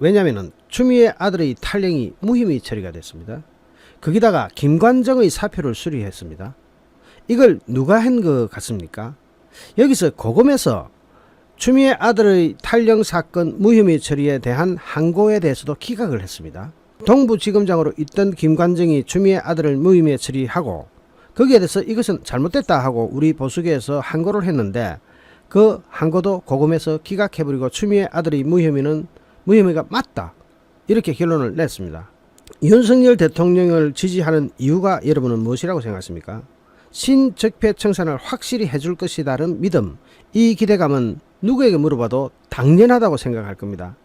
왜냐하면 추미애 아들의 탈령이 무혐의 처리가 됐습니다. 거기다가 김관정의 사표를 수리했습니다. 이걸 누가 한 것 같습니까? 여기서 고검에서 추미애 아들의 탈령 사건 무혐의 처리에 대한 항고에 대해서도 기각을 했습니다. 동부지검장으로 있던 김관정이 추미애 아들을 무혐의 처리하고 거기에 대해서 이것은 잘못됐다 하고 우리 보수계에서 항고를 했는데 그 항고도 고검에서 기각해버리고 추미애 아들의 무혐의는 무혐의가 맞다 이렇게 결론을 냈습니다. 윤석열 대통령을 지지하는 이유가 여러분은 무엇이라고 생각하십니까? 신적폐 청산을 확실히 해줄 것이다는 믿음, 이 기대감은 누구에게 물어봐도 당연하다고 생각할 겁니다.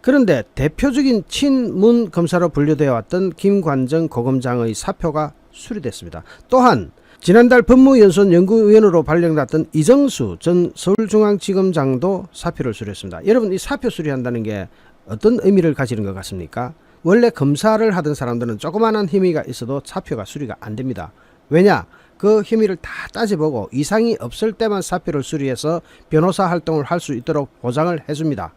그런데 대표적인 친문 검사로 분류되어 왔던 김관정 고검장의 사표가 수리됐습니다. 또한 지난달 법무연수원 연구위원으로 발령났던 이정수 전 서울중앙지검장도 사표를 수리했습니다. 여러분 이 사표 수리한다는 게 어떤 의미를 가지는 것 같습니까? 원래 검사를 하던 사람들은 조그마한 혐의가 있어도 사표가 수리가 안 됩니다. 왜냐? 그 혐의를 다 따져보고 이상이 없을 때만 사표를 수리해서 변호사 활동을 할 수 있도록 보장을 해줍니다.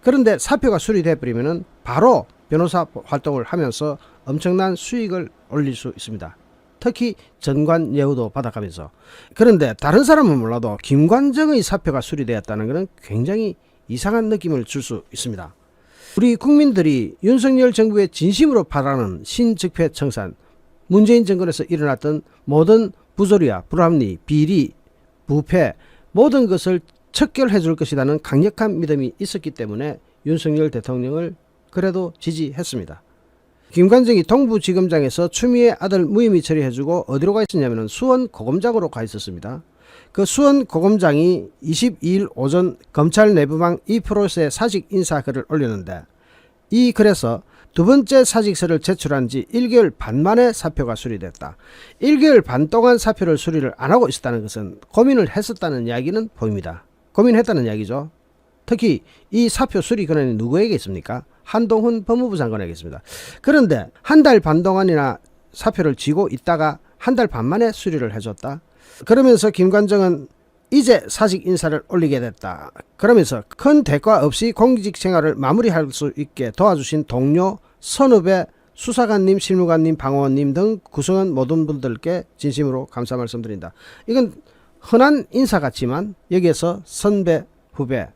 그런데 사표가 수리돼 버리면은 바로 변호사 활동을 하면서 엄청난 수익을 올릴 수 있습니다. 특히 전관 예우도 받아가면서 그런데 다른 사람은 몰라도 김관정의 사표가 수리되었다는 것은 굉장히 이상한 느낌을 줄 수 있습니다. 우리 국민들이 윤석열 정부의 진심으로 바라는 신적폐 청산, 문재인 정권에서 일어났던 모든 부조리와 불합리, 비리, 부패 모든 것을 척결해 줄 것이라는 강력한 믿음이 있었기 때문에 윤석열 대통령을 그래도 지지했습니다. 김관정이 동부지검장에서 추미애 아들 무혐의 처리해주고 어디로 가 있었냐면 수원 고검장으로 가 있었습니다. 그 수원 고검장이 22일 오전 검찰 내부방 2%의 사직 인사 글을 올렸는데 이 글에서 두 번째 사직서를 제출한 지 1개월 반 만에 사표가 수리됐다. 1개월 반 동안 사표를 수리를 안 하고 있었다는 것은 고민을 했었다는 이야기는 보입니다. 고민했다는 이야기죠. 특히 이 사표 수리 권한이 누구에게 있습니까? 한동훈 법무부 장관에게 있습니다. 그런데 한 달 반 동안이나 사표를 쥐고 있다가 한 달 반 만에 수리를 해줬다. 그러면서 김관정은 이제 사직 인사를 올리게 됐다. 그러면서 큰 대가 없이 공직 생활을 마무리할 수 있게 도와주신 동료, 선후배, 수사관님, 실무관님, 방어원님 등 구성원 모든 분들께 진심으로 감사 말씀드린다. 이건 흔한 인사 같지만 여기에서 선배, 후배.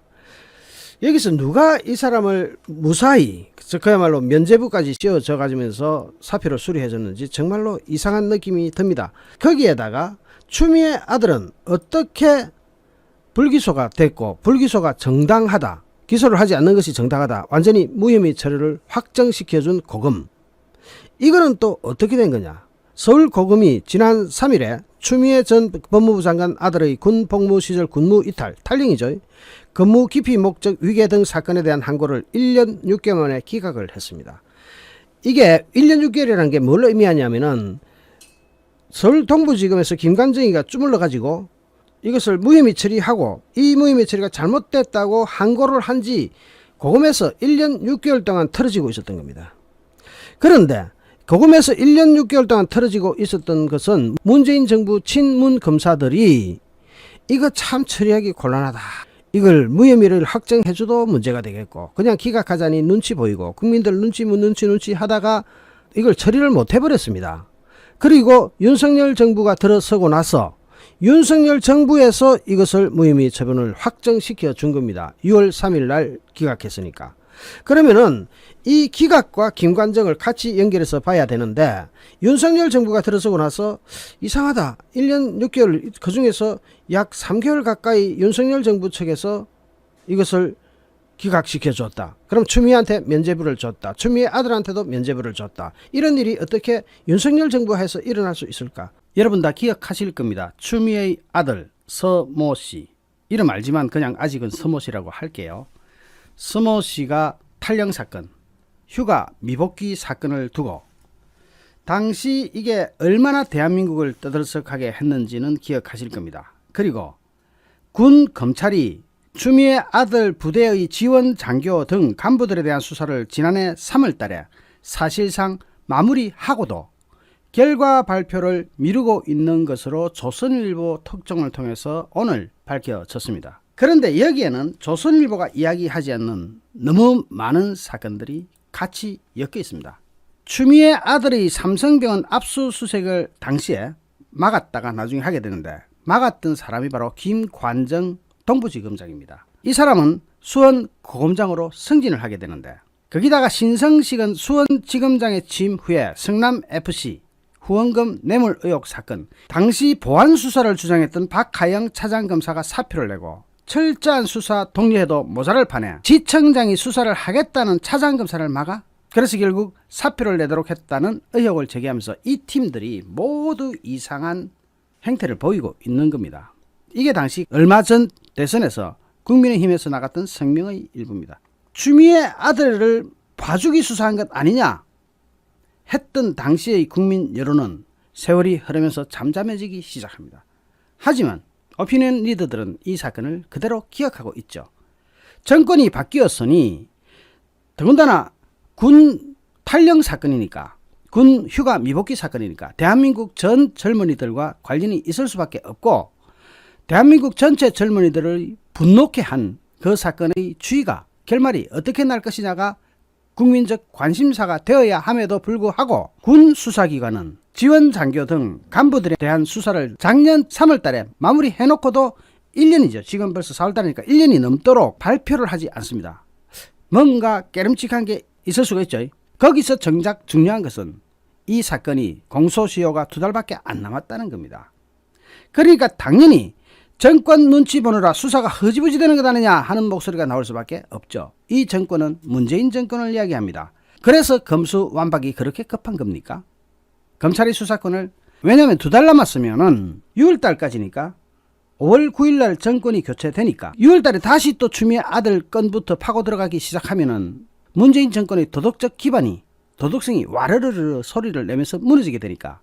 여기서 누가 이 사람을 무사히 즉 그야말로 면죄부까지 씌워져 가지면서 사표를 수리해 줬는지 정말로 이상한 느낌이 듭니다. 거기에다가 추미애 아들은 어떻게 불기소가 됐고 불기소가 정당하다. 기소를 하지 않는 것이 정당하다. 완전히 무혐의 처리를 확정시켜준 고금. 이거는 또 어떻게 된 거냐? 서울 고금이 지난 3일에 추미애 전 법무부 장관 아들의 군 복무 시절 군무 이탈, 탈령이죠. 근무 기피 목적 위계 등 사건에 대한 항고를 1년 6개월 만에 기각을 했습니다. 이게 1년 6개월이라는 게 뭘 의미하냐면은 서울 동부지검에서 김관정이가 주물러 가지고 이것을 무혐의 처리하고 이 무혐의 처리가 잘못됐다고 항고를 한 지 고검에서 1년 6개월 동안 털어지고 있었던 겁니다. 그런데 고검에서 1년 6개월 동안 털어지고 있었던 것은 문재인 정부 친문 검사들이 이거 참 처리하기 곤란하다. 이걸 무혐의를 확정해줘도 문제가 되겠고 그냥 기각하자니 눈치 보이고 국민들 눈치 뭐 눈치 눈치 하다가 이걸 처리를 못 해버렸습니다. 그리고 윤석열 정부가 들어서고 나서 윤석열 정부에서 이것을 무혐의 처분을 확정시켜 준 겁니다. 6월 3일 날 기각했으니까. 그러면은 이 기각과 김관정을 같이 연결해서 봐야 되는데 윤석열 정부가 들어서고 나서 이상하다. 1년 6개월 그 중에서 약 3개월 가까이 윤석열 정부 측에서 이것을 기각시켜 줬다. 그럼 추미애한테 면죄부를 줬다. 추미애 아들한테도 면죄부를 줬다. 이런 일이 어떻게 윤석열 정부에서 일어날 수 있을까? 여러분 다 기억하실 겁니다. 추미애의 아들 서모 씨. 이름 알지만 그냥 아직은 서모 씨라고 할게요. 서모 씨가 탈령 사건, 휴가 미복귀 사건을 두고 당시 이게 얼마나 대한민국을 떠들썩하게 했는지는 기억하실 겁니다. 그리고 군 검찰이 추미애 아들 부대의 지원 장교 등 간부들에 대한 수사를 지난해 3월 달에 사실상 마무리하고도 결과 발표를 미루고 있는 것으로 조선일보 특종을 통해서 오늘 밝혀졌습니다. 그런데 여기에는 조선일보가 이야기하지 않는 너무 많은 사건들이 같이 엮여 있습니다. 추미애 아들의 삼성병원 압수수색을 당시에 막았다가 나중에 하게 되는데 막았던 사람이 바로 김관정 동부지검장입니다. 이 사람은 수원 고검장으로 승진을 하게 되는데 거기다가 신성식은 수원지검장에 취임 후에 성남FC 후원금 뇌물 의혹 사건 당시 보안 수사를 주장했던 박하영 차장검사가 사표를 내고 철저한 수사 독려해도 모자랄 판에 지청장이 수사를 하겠다는 차장검사를 막아 그래서 결국 사표를 내도록 했다는 의혹을 제기하면서 이 팀들이 모두 이상한 행태를 보이고 있는 겁니다. 이게 당시 얼마 전 대선에서 국민의힘에서 나갔던 성명의 일부입니다. 추미애 아들을 봐주기 수사한 것 아니냐 했던 당시의 국민 여론은 세월이 흐르면서 잠잠해지기 시작합니다. 하지만 오피니언 리더들은 이 사건을 그대로 기억하고 있죠. 정권이 바뀌었으니 더군다나 군 탈영 사건이니까 군 휴가 미복귀 사건이니까 대한민국 전 젊은이들과 관련이 있을 수밖에 없고 대한민국 전체 젊은이들을 분노케 한 그 사건의 주의가 결말이 어떻게 날 것이냐가 국민적 관심사가 되어야 함에도 불구하고 군 수사기관은 지원 장교 등 간부들에 대한 수사를 작년 3월 달에 마무리해 놓고도 1년이죠. 지금 벌써 4월 달이니까 1년이 넘도록 발표를 하지 않습니다. 뭔가 깨름칙한 게 있을 수가 있죠. 거기서 정작 중요한 것은 이 사건이 공소시효가 두 달밖에 안 남았다는 겁니다. 그러니까 당연히 정권 눈치 보느라 수사가 허지부지 되는 것 아니냐 하는 목소리가 나올 수밖에 없죠. 이 정권은 문재인 정권을 이야기합니다. 그래서 검수 완박이 그렇게 급한 겁니까? 검찰이 수사권을 왜냐하면 두 달 남았으면은 6월 달까지니까 5월 9일 날 정권이 교체되니까 6월 달에 다시 또 추미애 아들 건부터 파고 들어가기 시작하면은 문재인 정권의 도덕적 기반이 도덕성이 와르르르 소리를 내면서 무너지게 되니까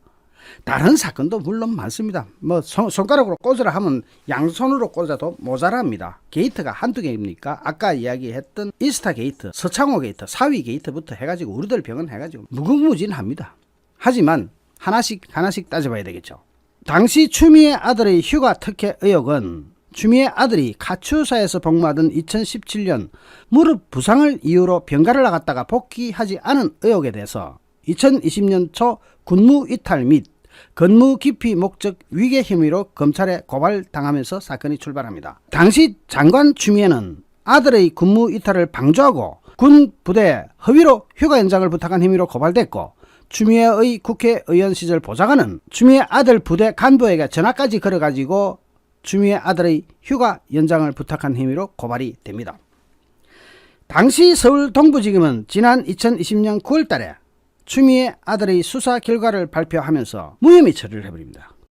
다른 사건도 물론 많습니다. 뭐 손, 손가락으로 꽂으라 하면 양손으로 꽂아도 모자랍니다. 게이트가 한두 개입니까? 아까 이야기했던 이스타 게이트, 서창호 게이트, 사위 게이트부터 해가지고 우리들 병은 해가지고 무궁무진합니다. 하지만 하나씩 하나씩 따져봐야 되겠죠. 당시 추미애 아들의 휴가 특혜 의혹은 추미애 아들이 카추사에서 복무하던 2017년 무릎 부상을 이유로 병가를 나갔다가 복귀하지 않은 의혹에 대해서 2020년 초 군무 이탈 및 근무 기피 목적 위계 혐의로 검찰에 고발당하면서 사건이 출발합니다. 당시 장관 추미애는 아들의 군무 이탈을 방조하고 군 부대 허위로 휴가 연장을 부탁한 혐의로 고발됐고 추미애의 국회의원 시절 보좌관은 추미애 아들 부대 간부에게 전화까지 걸어가지고 추미애 아들의 휴가 연장을 부탁한 혐의로 고발이 됩니다. 당시 서울 동부지검은 지난 2020년 9월 달에 추미애 아들의 수사 결과를 발표하면서 무혐의 처리를 해버립니다.